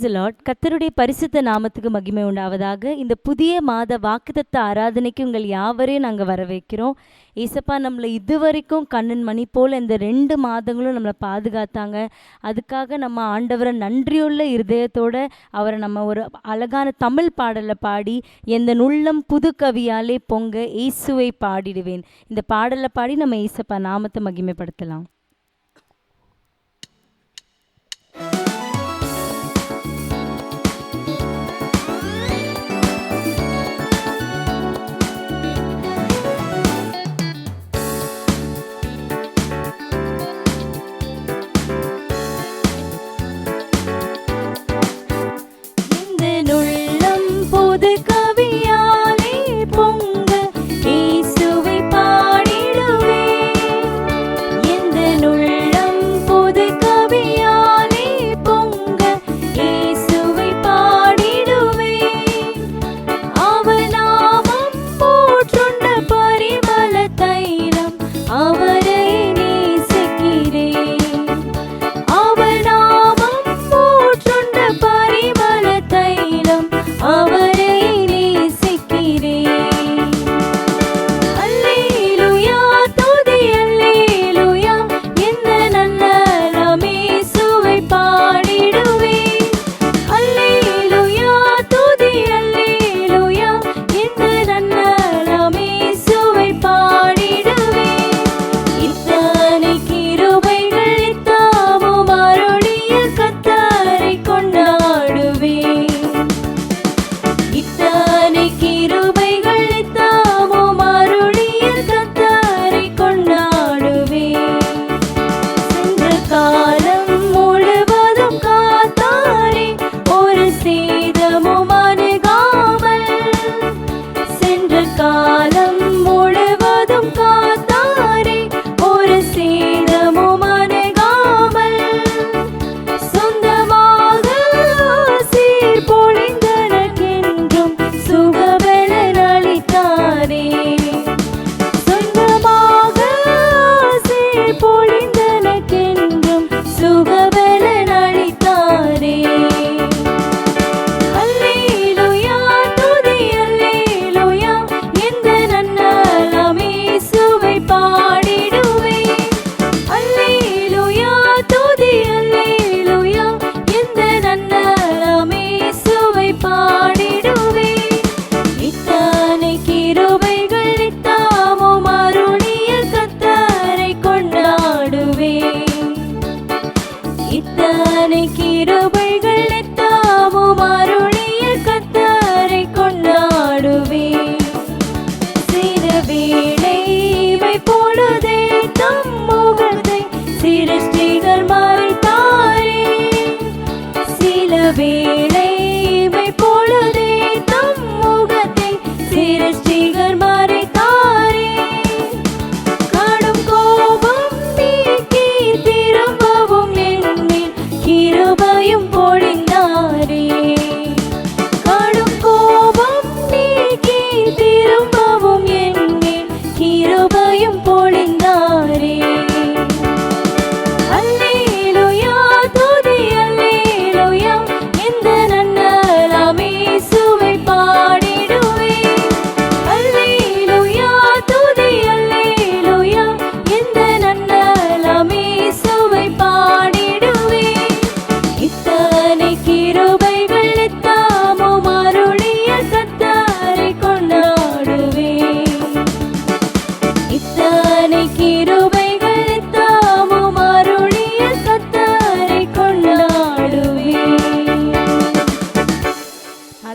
Price lot கத்தருடைய பரிசுத்த நாமத்துக்கு மகிமை உண்டாவதாக. இந்த புதிய மாத வாக்குதத்த ஆராதனைக்கு உங்கள் யாவரையும் நாங்கள் வரவேற்கிறோம். ஏசப்பா நம்மளை இதுவரைக்கும் கண்ணன் மணி போல் இந்த ரெண்டு மாதங்களும் நம்மளை பாதுகாத்தாங்க. அதுக்காக நம்ம ஆண்டவரை நன்றியுள்ள இருதயத்தோடு அவரை நம்ம ஒரு அழகான தமிழ் பாடலில் பாடி எந்த நுள்ளம் புது கவியாலே பொங்க இயேசுவை பாடிடுவேன். இந்த பாடலை பாடி நம்ம ஏசப்பா நாமத்தை மகிமைப்படுத்தலாம்.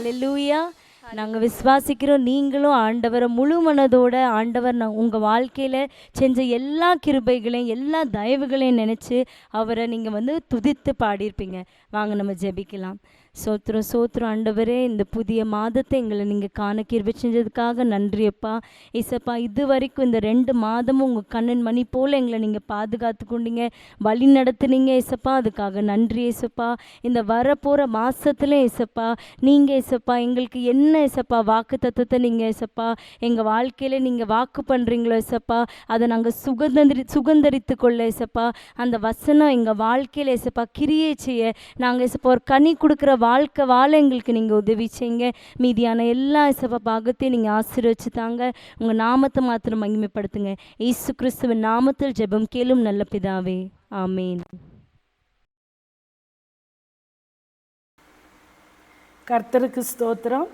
ஹலெல்லூயா நாங்கள் விசுவாசிக்கிறோம். நீங்களும் ஆண்டவரை முழு மனதோட ஆண்டவர் நான் உங்கள் வாழ்க்கையில் செஞ்ச எல்லா கிருபைகளையும் எல்லா தயவுகளையும் நினச்சி அவரை நீங்கள் வந்து துதித்து பாடியிருப்பீங்க. வாங்க நம்ம ஜெபிக்கலாம். சோத்ரம் சோத்ரம் ஆண்டவரே இந்த புதிய மாதத்தை எங்களை நீங்கள் காண கிருபை செஞ்சதுக்காக நன்றியப்பா இசப்பா இது வரைக்கும் இந்த ரெண்டு மாதமும் உங்கள் கண்ணன் மணி போல் எங்களை நீங்கள் பாதுகாத்து கொண்டீங்க வழி நடத்துனீங்க ஏசப்பா. அதுக்காக நன்றி இசப்பா இந்த வரப்போகிற மாதத்துல இசப்பா நீங்கள் ஏசப்பா எங்களுக்கு என்ன ஏசப்பா வாக்கு தத்துவத்தை நீங்கள் ஏசப்பா எங்கள் வாழ்க்கையில் நீங்கள் வாக்கு பண்ணுறீங்களோ இசப்பா அதை நாங்கள் சுகந்தரி சுகந்தரித்து கொள்ள இசப்பா அந்த வசனம் எங்கள் வாழ்க்கையில் இசப்பா கிரியை செய்ய நாங்கள் இசப்பா ஒரு கனி கொடுக்குற வாழ்க்கை வாழ எங்களுக்கு நீங்கள் உதவி செய்யுங்க. மீதியான எல்லா ஏசப்பா பாகத்தையும் நீங்கள் ஆசீர்வச்சு தாங்க. உங்கள் நாமத்தை மாத்திரம் மகிமைப்படுத்துங்க. இயேசு கிறிஸ்துவின் நாமத்தில் ஜெபம் கேளும் நல்ல பிதாவே. ஆமேன். கர்த்தருக்கு ஸ்தோத்திரம்.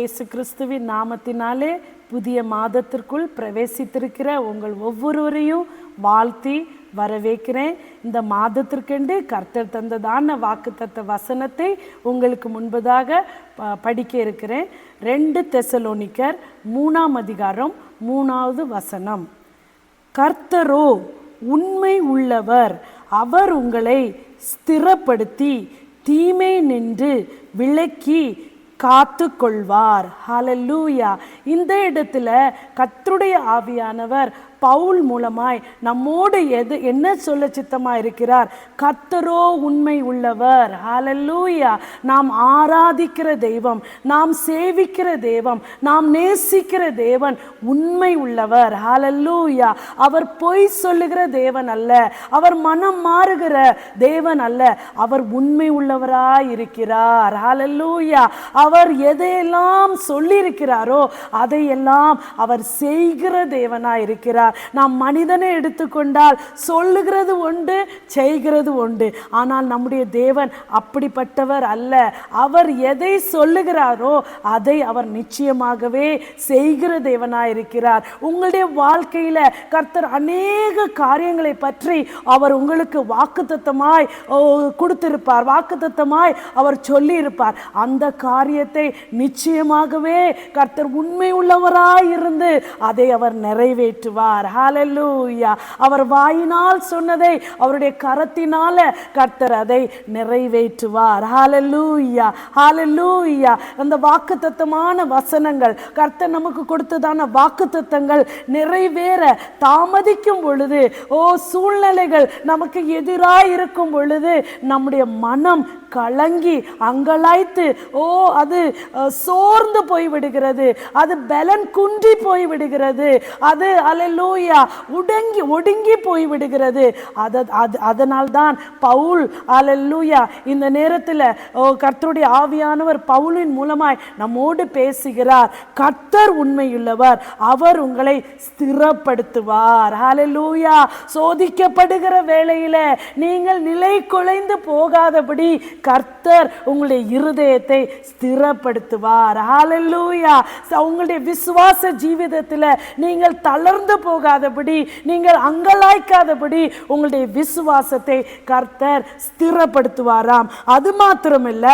ஏசு கிறிஸ்துவின் நாமத்தினாலே புதிய மாதத்திற்குள் பிரவேசித்திருக்கிற உங்கள் ஒவ்வொருவரையும் வாழ்த்தி வரவேற்கிறேன். இந்த மாதத்திற்கென்று கர்த்தர் தந்ததான வாக்குத்தத்த வசனத்தை உங்களுக்கு முன்பதாக ப- படிக்க இருக்கிறேன். ரெண்டு தெசலோனிக்கர் மூணாம் அதிகாரம் மூணாவது வசனம். கர்த்தரோ உண்மை உள்ளவர் அவர் உங்களை ஸ்திரப்படுத்தி தீமை நின்று விலக்கி காத்து கொள்வார் ஹalleluya இந்த இடத்துல கர்த்தருடைய ஆவியானவர் பவுல் மூலமாய் நம்மோடு எது என்ன சொல்ல சித்தமா இருக்கிறார் கர்த்தரோ உண்மை உள்ளவர். ஹalleluya நாம் ஆராதிக்கிற தெய்வம் நாம் சேவிக்கிற தெய்வம் நாம் நேசிக்கிற தேவன் உண்மை உள்ளவர். ஹalleluya அவர் பொய் சொல்லுகிற தேவன் அல்ல. அவர் மனம் மாறுகிற தேவன் அல்ல. அவர் உண்மை உள்ளவராய் இருக்கிறார் ஹalleluya அவர் எதையெல்லாம் சொல்லியிருக்கிறாரோ அதையெல்லாம் அவர் செய்கிற தேவனாய் இருக்கிறார் நாம் மனிதனை எடுத்துக்கொண்டால் சொல்லுகிறது உண்டு செய்கிறது உண்டு. ஆனால் நம்முடைய தேவன் அப்படிப்பட்டவர் அல்ல. அவர் எதை சொல்லுகிறாரோ அதை அவர் நிச்சயமாகவே செய்கிற தேவனாயிருக்கிறார். உங்களுடைய வாழ்க்கையில கர்த்தர் அநேக காரியங்களை பற்றி அவர் உங்களுக்கு வாக்குத்தத்தமாய் ஓ, கொடுத்திருப்பார். வாக்குத்தத்தமாய் அவர் சொல்லியிருப்பார். அந்த காரியத்தை நிச்சயமாகவே கர்த்தர் உண்மை உள்ளவராய் இருந்து அதை அவர் நிறைவேற்றுவார். ஹalleluya அவர் வாயினால் சொன்னதை அவருடைய கரத்தினால கர்த்தர் அதை நிறைவேற்றுவார். ஹாலல்லூயா ஹாலல்லூயா அந்த வாக்குத்தத்தமான வசனங்கள் கர்த்தர் நமக்கு கொடுத்ததான வாக்குத்தத்தங்கள் நிறைவேற தாமதிக்கும் பொழுது ஓ சூழ்நிலைகள் நமக்கு எதிராக இருக்கும் பொழுது நம்முடைய மனம் கலங்கி அங்கலாய்த்து ஓ அது சோர்ந்து போய் விடுகிறது அது பலன் குன்றி போய் விடுகிறது அது அலலூயா உடங்கி ஒடுங்கி போய் விடுகிறது அது அதனால்தான் பவுல் அலல்லூயா இந்த நேரத்தில் கர்த்தருடைய ஆவியானவர் பவுலின் மூலமாய் நம்மோடு பேசுகிறார். கர்த்தர் உண்மையுள்ளவர். அவர் உங்களை ஸ்திரப்படுத்துவார். அலலூயா சோதிக்கப்படுகிற வேளையில் நீங்கள் நிலை குலைந்து போகாதபடி கர்த்தர் உங்களுடைய இருதயத்தை ஸ்திரப்படுத்துவார். ஹalleluya உங்களுடைய விசுவாச ஜீவிதத்தில் நீங்கள் தளர்ந்து போ போகாதபடி நீங்கள் அங்கலாய்க்காதபடி உங்களுடைய விசுவாசத்தை கர்த்தர் ஸ்திரப்படுத்துவாராம். அது மாத்திரமில்ல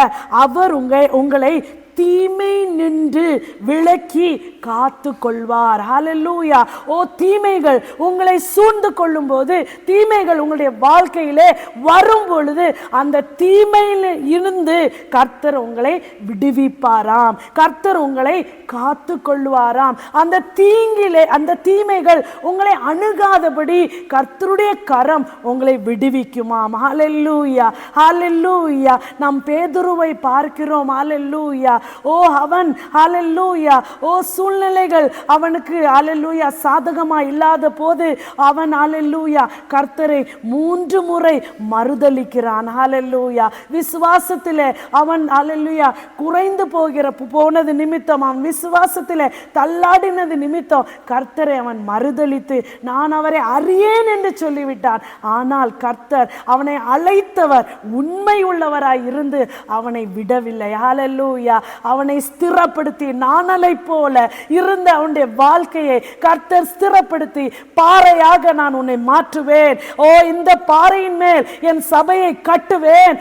அவர் உங்கள் உங்களை தீமை நின்று விலக்கி காத்து கொள்வார் ஹலலூயா ஓ தீமைகள் உங்களை சூழ்ந்து கொள்ளும்போது தீமைகள் உங்களுடைய வாழ்க்கையிலே வரும் பொழுது அந்த தீமையில் இருந்து கர்த்தர் உங்களை விடுவிப்பாராம். கர்த்தர் உங்களை காத்து கொள்வாராம் அந்த தீங்கிலே அந்த தீமைகள் உங்களை அணுகாதபடி கர்த்தருடைய கரம் உங்களை விடுவிக்குமாம். ஹalleluya ஹalleluya நாம் பேதுருவை பார்க்கிறோம். ஹalleluya ஓ அவன் அலல்லூயா ஓ சூழ்நிலைகள் அவனுக்கு அலல்லூயா சாதகமா இல்லாத போது அவன் அலல்லூயா கர்த்தரை மூன்று முறை மறுதலிக்கிறான். அலல்லூயா விசுவாசத்தில் அவன் அலல்லூயா குறைந்து போகிற போனது நிமித்தம். அவன் விசுவாசத்திலே தள்ளாடினது நிமித்தம் கர்த்தரை அவன் மறுதளித்து நான் அவரை அறியேன் என்று சொல்லிவிட்டான். ஆனால் கர்த்தர் அவனை அழைத்தவர் உண்மை உள்ளவராய் இருந்து அவனை விடவில்லை. ஹalleluya அவனை ஸ்திரப்படுத்தி நாணலை போல இருந்த அவனுடைய வாழ்க்கையை கர்த்தர் ஸ்திரப்படுத்தி பாறையாக நான் உன்னை மாற்றுவேன். ஓ இந்த பாறையின் மேல் என் சபையை கட்டுவேன்.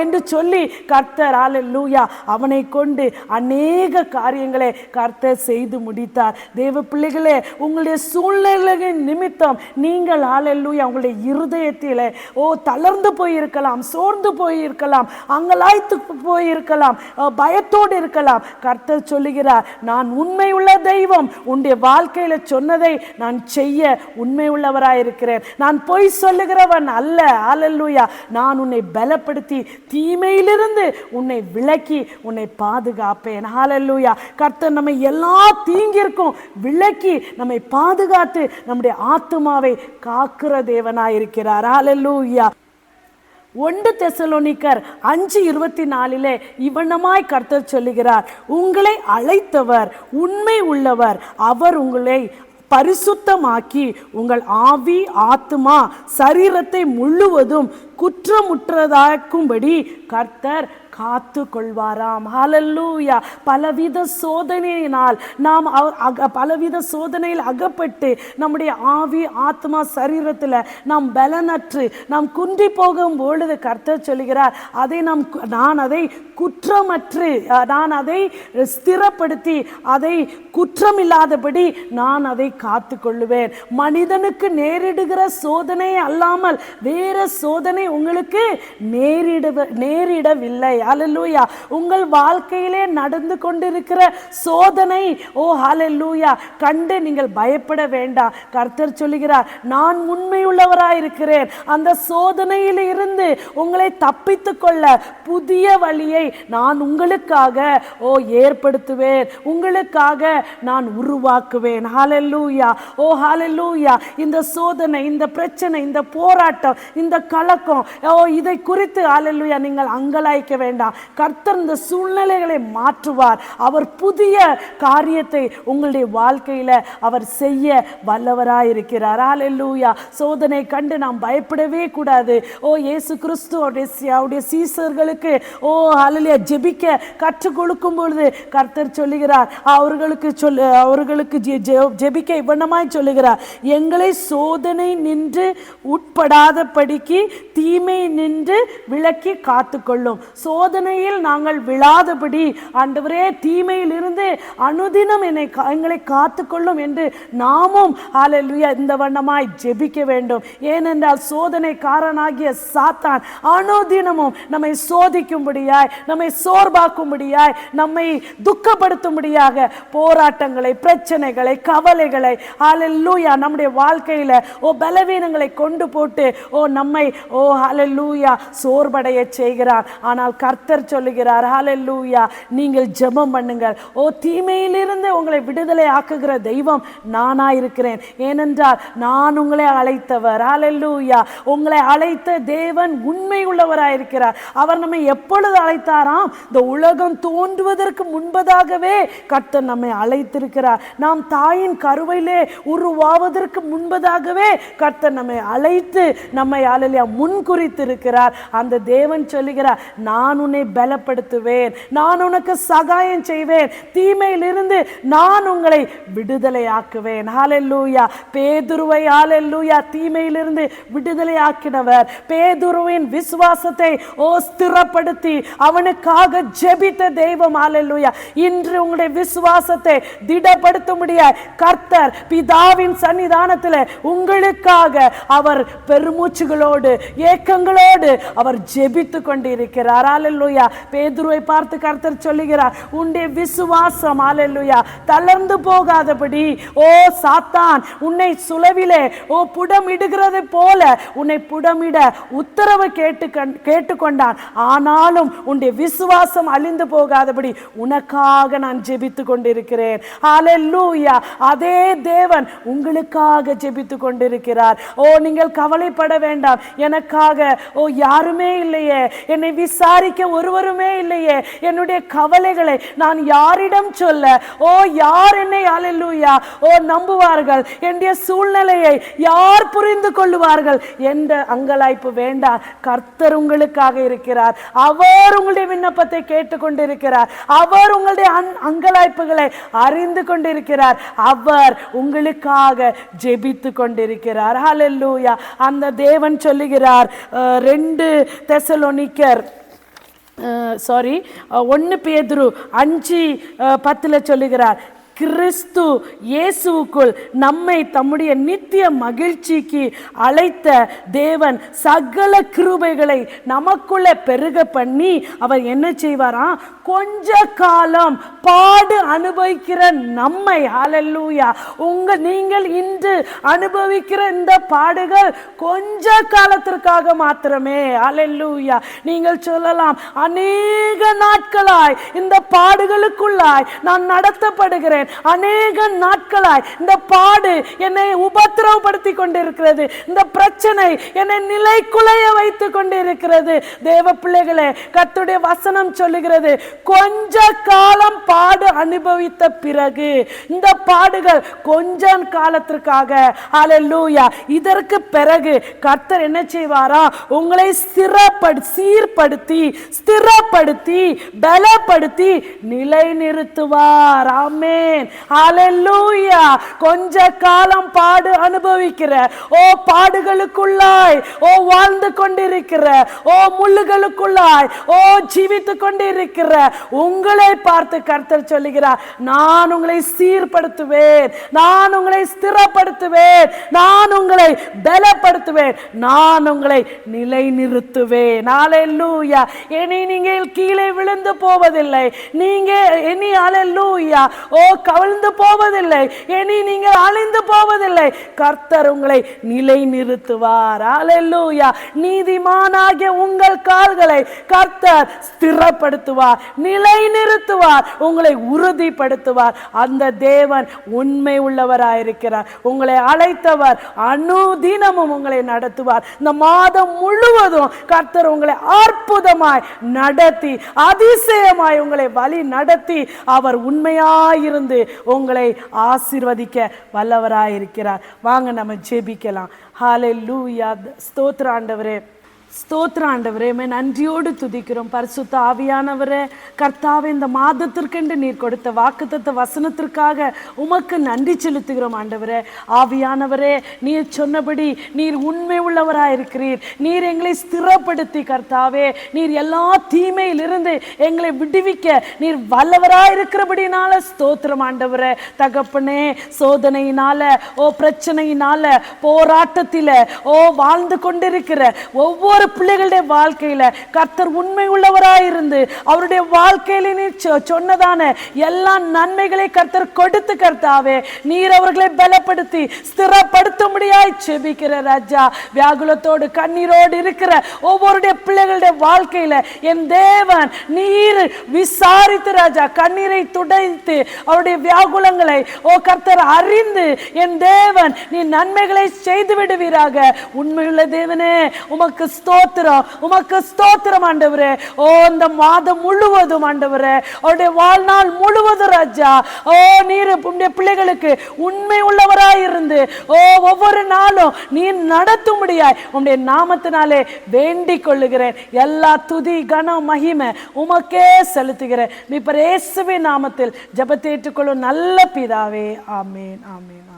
என்று சொல்லி கர்த்தர் லூயா அவனை கொண்டு அநேக காரியங்களை கர்த்தர் செய்து முடித்தார். தேவ பிள்ளைகளே உங்களுடைய சூழ்நிலைகளின் நிமித்தம் நீங்கள் அல்லேலூயா உங்களுடைய இருதயத்தில் ஓ தளர்ந்து போயிருக்கலாம் சோர்ந்து போயிருக்கலாம் அங்கலாய்த்து போயிருக்கலாம். பயத்தோடு இருக்கலாம். கர்த்தர் சொல்லுகிறார் நான் உண்மை உள்ள தெய்வம். உன்னுடைய வாழ்க்கையில சொன்னதை நான் செய்ய உண்மை உள்ளவராயிருக்கிறேன் நான் பொய் சொல்லுகிறவன் அல்ல. ஆலல்லூயா நான் உன்னை பலப்படுத்தி தீமையிலிருந்து உன்னை விலக்கி உன்னை பாதுகாப்பேன். ஆலல்லூயா கர்த்தர் நம்மை எல்லா தீங்கிற்கும் விளக்கி நம்மை பாதுகாத்து நம்முடைய ஆத்துமாவை காக்கிற தேவனாயிருக்கிறார். ஆலல்லூயா ஒன்று தெசலோனிக்கர் அஞ்சு இருபத்தி நாலிலே இவனமாய் கர்த்தர் சொல்லுகிறார் உங்களை அழைத்தவர் உண்மை உள்ளவர் அவர் உங்களை பரிசுத்தமாக்கி உங்கள் ஆவி ஆத்துமா சரீரத்தை முழுவதும் குற்றமுற்றதாக்கும்படி கர்த்தர் காத்து கொள்வாராம் ஹலல்லூயா பலவித சோதனையினால் நாம் அக- பலவித சோதனையில் அகப்பட்டு நம்முடைய ஆவி ஆத்மா சரீரத்தில் நாம் பலனற்று நாம் குன்றி போகும் பொழுது கர்த்தர் சொல்கிறார் அதை நாம் கு- நான் அதை குற்றமற்று நான் அதை ஸ்திரப்படுத்தி அதை குற்றமில்லாதபடி நான் அதை காத்து கொள்ளுவேன் மனிதனுக்கு நேரிடுகிற சோதனை அல்லாமல் வேற சோதனை உங்களுக்கு நேரிட நேரிடவில்லை. அல்லேலூயா உங்கள் வாழ்க்கையிலே நடந்து கொண்டிருக்கிற சோதனை ஓ ஹalleluya கண்டு நீங்கள் பயப்பட வேண்டாம். கர்த்தர் சொல்லுகிறார் நான் உண்மையுள்ளவராய் இருக்கிறேன் அந்த சோதனையில் இருந்து உங்களை தப்பித்து கொள்ள புதிய வழியை நான் உங்களுக்காக ஓ ஏற்படுத்துவேன். உங்களுக்காக நான் உருவாக்குவேன். ஹalleluya ஓ ஹalleluya இந்த சோதனை இந்த பிரச்சனை இந்த போராட்டம் இந்த கலக்கம் ஓ இதை குறித்து ஹalleluya நீங்கள் அங்கலாய்க்க வேண்டாம். கர்த்தர் இந்த சூழ்நிலைகளை மாற்றுவார். அவர் புதிய காரியத்தை உங்களுடைய வாழ்க்கையில அவர் செய்ய வல்லவராயிருக்கிறார். ஆலெல்லூயா சோதனை கண்டு நாம் பயப்படவே கூடாது. ஓ இயேசு கிறிஸ்து அவருடைய சீசர்களுக்கு ஓ அலலியா ஜெபிக்க கற்றுக் கொடுக்கும் பொழுது கர்த்தர் சொல்லுகிறார். அவர்களுக்கு சொல்லு அவர்களுக்கு ஜெ- ஜெபிக்க இவ்வண்ணமாய் சொல்லுகிறார். எங்களை சோதனை நின்று உட்படாதபடிக்கு தீமை நின்று விளக்கி காத்துக்கொள்ளும். சோதனையில் நாங்கள் விழாதபடி ஆண்டவரே தீமையிலிருந்து அனுதினம் என்னை எங்களை காத்துக்கொள்ளும் என்று நாமும் ஹalleluya இந்த வண்ணமாய் ஜெபிக்க வேண்டும். ஏனென்றால் சோதனைக்காரனாகிய சாத்தான் அனுதினமும் நம்மை சோதிக்கும்படியாய் நம்மை சோர்வாக்கும்படியாய் நம்மை துக்கப்படுத்தும்படியாக போராட்டங்களை பிரச்சனைகளை கவலைகளை அலல்லூயா நம்முடைய வாழ்க்கையில ஓ பலவீனங்களை கொண்டு போட்டு ஓ நம்மை ஓ அலல்லூயா சோர்வடைய செய்கிறார். ஆனால் கர்த்தர் சொல்லுகிறார் ஹாலெல்லூயா நீங்கள் ஜெபம் பண்ணுங்கள். ஓ தீமையிலிருந்து உங்களை விடுதலை ஆக்குகிற தெய்வம் நானா இருக்கிறேன். ஏனென்றால் நான் உங்களை அழைத்தவர். ஹாலெல்லூயா உங்களை அழைத்த தேவன் உண்மை உள்ளவராயிருக்கிறார் அவர் நம்மை எப்பொழுது அழைத்தாராம்? இந்த உலகம் தோன்றுவதற்கு முன்பதாகவே கர்த்தர் நம்மை அழைத்திருக்கிறார். நாம் தாயின் கருவையிலே உருவாவதற்கு முன்பதாகவே கர்த்தர் நம்மை அழைத்து நம்மை அலையா முன்குறித்திருக்கிறார். அந்த தேவன் சொல்லுகிறார் நான் நான் உன்னை பலப்படுத்துவேன். நான் உனக்கு சகாயம் செய்வேன். தீமையிலிருந்து நான் உங்களை விடுதலை ஆக்குவேன் ஹாலெல்லூயா பேதுருவை ஹாலெல்லூயா தீமையிலிருந்து விடுதலை ஆக்கினவர் பேதுருவின் விசுவாசத்தை ஓ ஸ்திரப்படுத்தி அவனுக்காக ஜெபித்த தெய்வம். ஹாலெல்லூயா இன்று உங்களுடைய விசுவாசத்தை திடப்படுத்த திடப்படுத்தும்படியாய் கர்த்தர் பிதாவின் சன்னிதானத்தில் உங்களுக்காக அவர் பெருமூச்சுகளோடு ஏக்கங்களோடு அவர் ஜெபித்து கொண்டிருக்கிறார். அலல்லுயா பேதுருவை பார்த்து கர்த்தர் சொல்லுகிறார் உன்னுடைய விசுவாசம் அலல்லுயா தளர்ந்து போகாதபடி ஓ சாத்தான் உன்னை சுலவிலே ஓ புடமிடுகிறது போல உன்னை புடமிட உத்தரவு கேட்டு கேட்டுக்கொண்டான். ஆனாலும் உன்னுடைய விசுவாசம் அழிந்து போகாதபடி உனக்காக நான் ஜெபித்து கொண்டிருக்கிறேன். அலல்லூயா அதே தேவன் உங்களுக்காக ஜெபித்து கொண்டிருக்கிறார். ஓ நீங்கள் கவலைப்பட வேண்டாம். எனக்காக ஓ யாருமே இல்லையே. என்னை விசாரிக்க ஒருவருமே இல்லையே. என்னுடைய கவலைகளை நான் யாரிடம் சொல்ல? ஓ யார் என்னை? அலல்லூயா ஓ நம்புவார்கள். என்னுடைய சூழ்நிலையை யார் புரிந்து கொள்ளுவார்கள்? என்ற அங்கலாய்ப்பு வேண்டாம். கர்த்தர் உங்களுக்காக இருக்கிறார். அவர் உங்களுடைய விண்ணப்பத்தை கேட்டுக்கொண்டிருக்கிறார். அவர் உங்களுடைய அங்கலாய்ப்புகளை அறிந்து கொண்டிருக்கிறார். அவர் உங்களுக்காக ஜெபித்து கொண்டிருக்கிறார் ஹalleluya. அந்த தேவன் சொல்லுகிறார் ரெண்டு தெசலோனிக்கர் சாரி ஒன்று பேதுரு அஞ்சு பத்தில் சொல்லுகிறார். கிறிஸ்து இயேசுவுக்குள் நம்மை தம்முடைய நித்திய மகிழ்ச்சிக்கு அழைத்த தேவன் சகல கிருபைகளை நமக்குள்ள பெருக பண்ணி அவர் என்ன செய்வாராம் கொஞ்ச காலம் பாடு அனுபவிக்கிற நம்மை ஹalleluya உங்க நீங்கள் இன்று அனுபவிக்கிற இந்த பாடுகள் கொஞ்ச காலத்திற்காக மாத்திரமே அலல்லூயா நீங்கள் சொல்லலாம் அநேக நாட்களாய் இந்த பாடுகளுக்குள்ளாய் நான் நடத்தப்படுகிறேன். அநேக நாட்களாய் இந்த பாடு என்னை உபத்திரவப்படுத்தி கொண்டிருக்கிறது இந்த பிரச்சனை என்னை நிலைக்குலைய வைத்து கொண்டிருக்கிறது தேவ பிள்ளைகளே கத்துடைய வசனம் சொல்லுகிறது கொஞ்ச காலம் பாடு அனுபவித்த பிறகு இந்த பாடுகள் கொஞ்ச காலத்திற்காக. அலல்லூயா இதற்கு பிறகு கர்த்தர் என்ன செய்வாரா? உங்களை ஸ்திரப்படு சீர்படுத்தி ஸ்திரப்படுத்தி பலப்படுத்தி நிலைநிறுத்துவார். ஆமேன். ஹalleluya கொஞ்ச காலம் பாடு அனுபவிக்கிற. ஓ பாடுகளுக்குள்ளாய். ஓ வாழ்ந்து கொண்டிருக்கிற. ஓ முள்ளுகளுக்குள்ளாய். ஓ ஜீவித்து கொண்டிருக்கிற. உங்களை பார்த்து கர்த்தர் சொல்லுகிறார் நான் உங்களை சீர்படுத்துவேன். நான் உங்களை ஸ்திரப்படுத்துவேன். நான் உங்களை பலப்படுத்துவேன். நான் உங்களை நிலைநிறுத்துவேன். ஹalleluya இனி நீங்கள் கீழே விழுந்து போவதில்லை. நீங்க இனி ஹalleluya ஓ கவிழ்ந்து போவதில்லை. இனி நீங்கள் அழிந்து போவதில்லை. கர்த்தர் உங்களை நிலை நிறுத்துவார் ஹalleluya நீதிமானாகிய உங்கள் கால்களை கர்த்தர் ஸ்திரப்படுத்துவார். நிலை நிறுத்துவார் உங்களை உறுதிப்படுத்துவார். அந்த தேவன் உண்மை உள்ளவராயிருக்கிறார். உங்களை அழைத்தவர் அனுதினமும் உங்களை நடத்துவார். இந்த மாதம் முழுவதும் கர்த்தர் உங்களை அற்புதமாய் நடத்தி அதிசயமாய் உங்களை வழி நடத்தி அவர் உண்மையாயிருந்து உங்களை ஆசீர்வதிக்க வல்லவராயிருக்கிறார். வாங்க நம்ம ஜெபிக்கலாம். ஹாலே லூயா ஸ்தோத்ராண்டவரே ஸ்தோத்திர ஆண்டவரே. மே நன்றியோடு துதிக்கிறோம். பரிசுத்த ஆவியானவரே கர்த்தாவே இந்த மாதத்திற்கென்று நீர் கொடுத்த வாக்குத்த வசனத்திற்காக உமக்கு நன்றி செலுத்துகிறோம் ஆண்டவரே. ஆவியானவரே நீர் சொன்னபடி நீர் உண்மை உள்ளவராயிருக்கிறீர். நீர் எங்களை ஸ்திரப்படுத்தி கர்த்தாவே. நீர் எல்லா தீமையிலிருந்து எங்களை விடுவிக்க நீர் வல்லவராயிருக்கிறபடினால ஸ்தோத்திரம் ஆண்டவரே. தகப்பனே சோதனையினால ஓ பிரச்சனையினால போராட்டத்தில ஓ வாழ்ந்து கொண்டிருக்கிற ஒவ்வொரு ஒவ்வொரு பிள்ளைகளுடைய வாழ்க்கையில கர்த்தர் உண்மை உள்ளவராயிருந்து அவருடைய வாழ்க்கையில நீ சொன்னதான எல்லா நன்மைகளை கர்த்தர் கொடுத்து கர்த்தாவே நீர் அவர்களை பலப்படுத்தி ஸ்திரப்படுத்தும்படியாய் செபிக்கிற ராஜா. வியாகுலத்தோடு கண்ணீரோடு இருக்கிற ஒவ்வொருடைய பிள்ளைகளுடைய வாழ்க்கையில என் தேவன் நீர் விசாரித்து ராஜா கண்ணீரை துடைத்து அவருடைய வியாகுலங்களை ஓ கர்த்தர் அறிந்து என் தேவன் நீ நன்மைகளை செய்து விடுவீராக உண்மையுள்ள தேவனே உமக்கு ஸ்தோத்திரம். உமக்கு ஸ்தோத்திரம் ஆண்டவரே. ஓ இந்த மாதம் முழுவதும் ஆண்டவரே. அவருடைய வாழ்நாள் முழுவதும் ராஜா. ஓ நீர் உடைய பிள்ளைகளுக்கு உண்மை உள்ளவராய் இருந்து ஓ ஒவ்வொரு நாளும் நீ நடத்தும்படியாய் உன்னுடைய நாமத்தினாலே வேண்டிக் கொள்ளுகிறேன். எல்லா துதி கன மகிமை உமக்கே செலுத்துகிறேன். இப்ப இயேசுவின் நாமத்தில் ஜெபத்தை ஏற்றுக்கொள்ளும் நல்ல பிதாவே. ஆமேன் ஆமேன் ஆமேன்